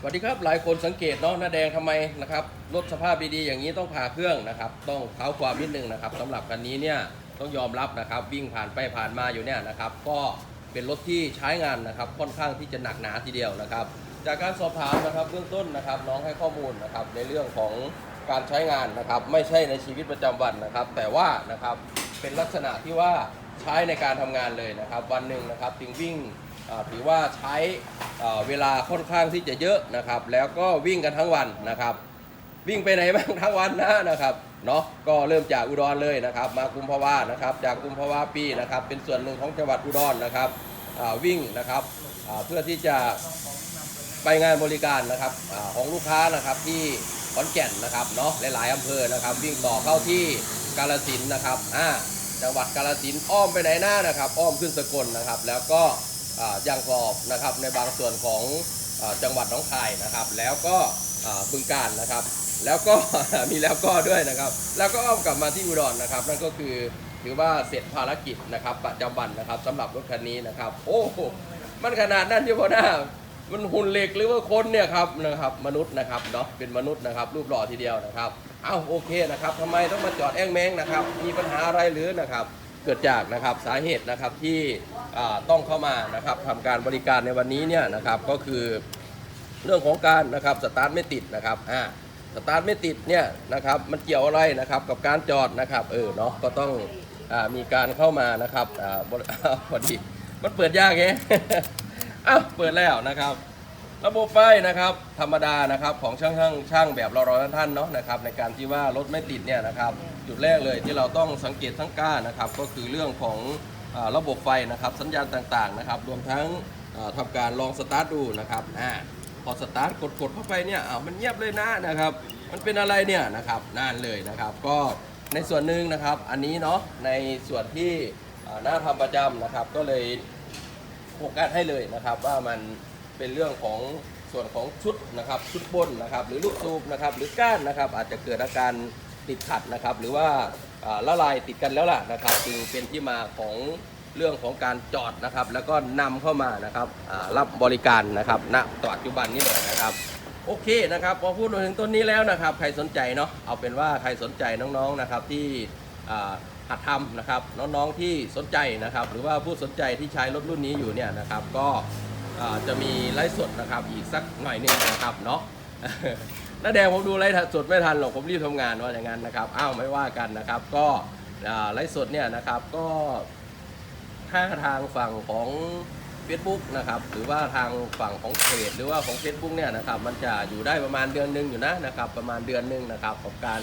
สวัสดีครับหลายคนสังเกตเนาะหน้าแดงทำไมนะครับรถสภาพดีๆอย่างนี้ต้องผ่าเครื่องนะครับ ต้องเท้าความนิดนึงนะครับสำหรับคันนี้เนี่ยต้องยอมรับนะครับ วิ่งผ่านไปผ่านมาอยู่เนี่ยนะครับ ก็เป็นรถที่ใช้งานนะครับค่อนข้างที่จะหนักหนาทีเดียวนะครับ จากการสอบถามนะครับเบื้องต้นนะครับน้องให้ข้อมูลนะครับในเรื่องของการใช้งานนะครับ ไม่ใช่ในชีวิตประจำวันนะครับ แต่ว่านะครับเป็นลักษณะที่ว่าใช้ในการทำงานเลยนะครับ วันหนึ่งนะครับถึงวิ่ง ถือว่าใช้เวลาค่อนข้างที่จะเยอะนะครับ แล้วก็วิ่งกันทั้งวันนะครับ วิ่งไปไหนบ้างทั้งวันนะนะครับเนาะก็เริ่มจากอุดรเลยนะครับ มากุมภาวะนะครับ จากกุมภาวะปีนะครับ เป็นส่วนหนึ่งของจังหวัดอุดรนะครับวิ่งนะครับเพื่อที่จะไปงานบริการนะครับอของลูกค้านะครับที่ขอนแก่นนะครับเนาะหลายๆอำเภอนะครับ วิ่งต่อเข้าที่กาลสินนะครับอ่าจังหวัดกาลสินอ้อมไปไหนหน้านะครับ อ้อมขึ้นสกลนะครับ แล้วก็ ยางกรอบนะครับในบางส่วนของจังหวัดน้องคายนะครับ แล้วก็บึงการนะครับ แล้วก็มีแล้วก็ด้วยนะครับ แล้วก็อ้อมกลับมาที่อุดรนะครับ นั่นก็คือถือว่าเสร็จภารกิจนะครับประจำวันนะครับสำหรับรถคันนี้นะครับ โอ้โหมันขนาดนั้นที่พ่อหน้ามันหุ่นเหล็กหรือว่าคนเนี่ยครับนะครับมนุษย์นะครับเนาะเป็นมนุษย์นะครับรูปหล่อทีเดียวนะครับ เอ้าโอเคนะครับทำไมต้องมาจอดแอ้งแมงนะครับ มีปัญหาอะไรหรือนะครับ เกิดจากนะครับสาเหตุนะครับที่ต้องเข้ามานะครับทำการบริการในวันนี้เนี่ยนะครับก็คือเรื่องของการนะครับสตาร์ทไม่ติดนะครับอ่าสตาร์ทไม่ติดเนี่ยนะครับมันเกี่ยวอะไรนะครับกับการจอดนะครับเออเนาะก็ต้องอมีการเข้ามานะครับอ่าพอดีมันเปิดยากไงอ้าวเปิดแล้วนะครับ ระบบไฟนะครับธรรมดานะครับของช่างช่างช่างแบบเราเราท่านๆเนาะนะครับในการที่ว่ารถไม่ติดเนี่ยนะครับจุดแรกเลยที่เราต้องสังเกตทั้งก้านะครับก็คือเรื่องของอระบบไฟนะครับสัญญาณต่างๆนะครับรวมทั้งอ่าทำการลองสตาร์ทดูนะครับอ่าพอสตาร์ทกดๆเข้าไปเนี่ยอ้าวมันเงียบเลยนะนะครับมันเป็นอะไรเนี่ยนะครับนานเลยนะครับ ก็ในส่วนหนึ่งนะครับอันนี้เนาะในส่วนที่อ่าหน้าทำประจำนะครับก็เลยโฟกัสให้เลยนะครับว่ามัน เป็นเรื่องของส่วนของชุดนะครับชุดบนนะครับ หรือลูกสูบนะครับ หรือก้านนะครับ อาจจะเกิดอาการติดขัดนะครับ หรือว่าละลายติดกันแล้วล่ะนะครับจึงเป็นที่มาของเรื่องของการจอดนะครับ แล้วก็นำเข้ามานะครับรับบริการนะครับณปัจจุบันนี้เลยนะครับ โอเคนะครับพอพูดถึงต้นนี้แล้วนะครับ ใครสนใจเนาะเอาเป็นว่าใครสนใจน้องๆนะครับที่หัดทำนะครับน้องๆที่สนใจนะครับ หรือว่าผู้สนใจที่ใช้รถรุ่นนี้อยู่เนี่ยนะครับ ก็ จะมีไลฟ์สดนะครับอีกสักหน่อยหนึ่งนะครับเนาะน้าแดงผมดูไลฟ์สดไม่ทันหรอกผมรีบทำงานว่าอย่างนั้นนะครับอ้าวไม่ว่ากันนะครับ ก็ไลฟ์สดเนี่ยนะครับก็ถ้าทางฝั่งของ Facebook นะครับหรือว่าทางฝั่งของเพจหรือว่าของ Facebook เนี่ยนะครับมันจะอยู่ได้ประมาณเดือนหนึ่งอยู่นะนะครับประมาณเดือนหนึ่งนะครับของการ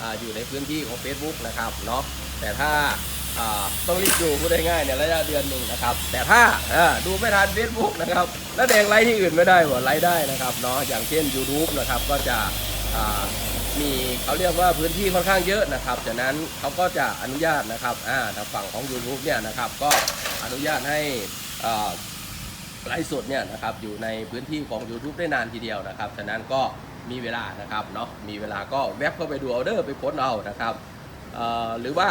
ออยู่ในพื้นที่ของ Facebook นะครับเนาะแต่ถ้า ต้องรีบดูพูดได้ง่ายเนี่ยระยะเดือนหนึ่งนะครับ แต่ถ้าดูไม่ทัน Facebook นะครับแล้วแดงไลฟ์ที่อื่นไม่ได้หรอไลฟ์ได้นะครับเนาะอย่างเช่น YouTube นะครับก็จะมีเขาเรียกว่าพื้นที่ค่อนข้างเยอะนะครับจากนั้นเขาก็จะอนุญาตนะครับอ่าทางฝั่งของ YouTube เนี่ยนะครับก็อนุญาตให้ไลฟ์สดเนี่ยนะครับอยู่ในพื้นที่ของ YouTube ได้นานทีเดียวนะครับฉะนั้นก็มีเวลานะครับเนาะมีเวลาก็แวบเข้าไปดูเอาเดอร์ไปค้นเอานะครับหรือว่า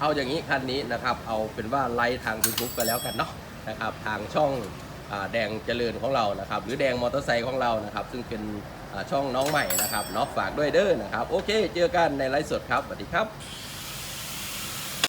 เอาอย่างนี้คันนี้นะครับเอาเป็นว่าไลฟ์ทาง YouTube ไปแล้วกันเนาะนะครับทางช่องอแดงเจริญของเรานะครับ หรือแดงมอเตอร์ไซค์ของเรานะครับ ซึ่งเป็นช่องน้องใหม่นะครับเนาะฝากด้วยเด้อนะครับ โอเค เจอกันในไลฟ์สดครับสวัสดีครับ